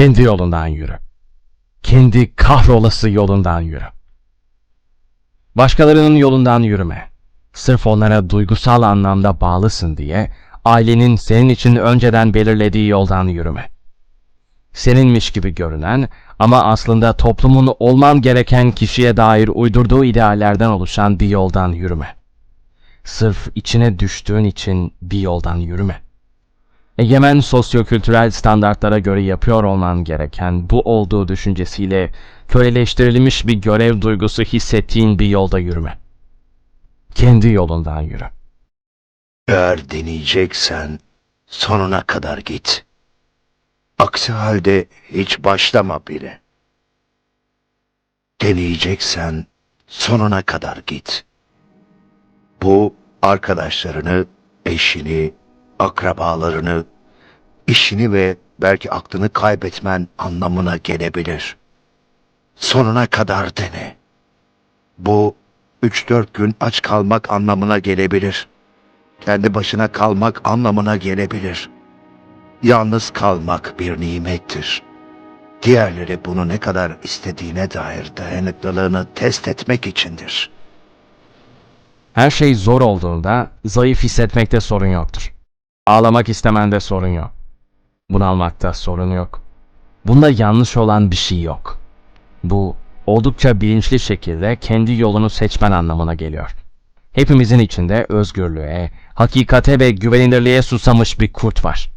Kendi yolundan yürü. Kendi kahrolası yolundan yürü. Başkalarının yolundan yürüme. Sırf onlara duygusal anlamda bağlısın diye ailenin senin için önceden belirlediği yoldan yürüme. Seninmiş gibi görünen ama aslında toplumun olman gereken kişiye dair uydurduğu ideallerden oluşan bir yoldan yürüme. Sırf içine düştüğün için bir yoldan yürüme. Egemen sosyokültürel standartlara göre yapıyor olman gereken bu olduğu düşüncesiyle köleleştirilmiş bir görev duygusu hissettiğin bir yolda yürüme. Kendi yolundan yürü. Eğer deneyeceksen sonuna kadar git. Aksi halde hiç başlama bile. Deneyeceksen sonuna kadar git. Bu arkadaşlarını, eşini, akrabalarını, işini ve belki aklını kaybetmen anlamına gelebilir. Sonuna kadar dene. Bu 3-4 gün aç kalmak anlamına gelebilir kendi başına kalmak anlamına gelebilir. Yalnız kalmak bir nimettir. Diğerleri bunu ne kadar istediğine dair dayanıklılığını test etmek içindir. Her şey zor olduğunda zayıf hissetmekte sorun yoktur. Ağlamak istemende sorun yok. Bunalmakta sorun yok. Bunda yanlış olan bir şey yok. Bu oldukça bilinçli şekilde kendi yolunu seçmen anlamına geliyor. Hepimizin içinde özgürlüğe, hakikate ve güvenilirliğe susamış bir kurt var.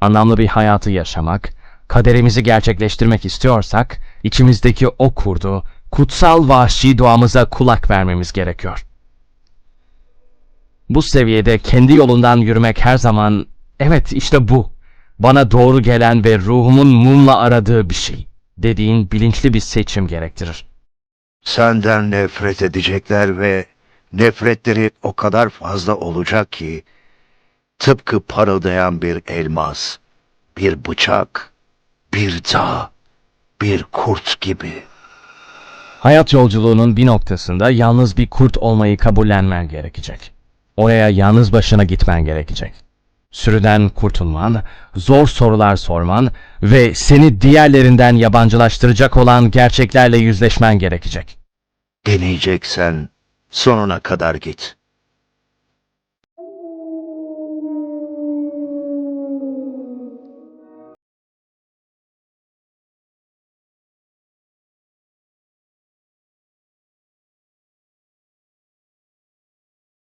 Anlamlı bir hayatı yaşamak, kaderimizi gerçekleştirmek istiyorsak, içimizdeki o kurdu, kutsal vahşi doğamıza kulak vermemiz gerekiyor. Bu seviyede kendi yolundan yürümek her zaman, evet işte bu, bana doğru gelen ve ruhumun mumla aradığı bir şey, dediğin bilinçli bir seçim gerektirir. Senden nefret edecekler ve nefretleri o kadar fazla olacak ki tıpkı parıldayan bir elmas, bir bıçak, bir dağ, bir kurt gibi. Hayat yolculuğunun bir noktasında yalnız bir kurt olmayı kabullenmen gerekecek. Oraya yalnız başına gitmen gerekecek. Sürüden kurtulman, zor sorular sorman ve seni diğerlerinden yabancılaştıracak olan gerçeklerle yüzleşmen gerekecek. Deneyeceksen sonuna kadar git.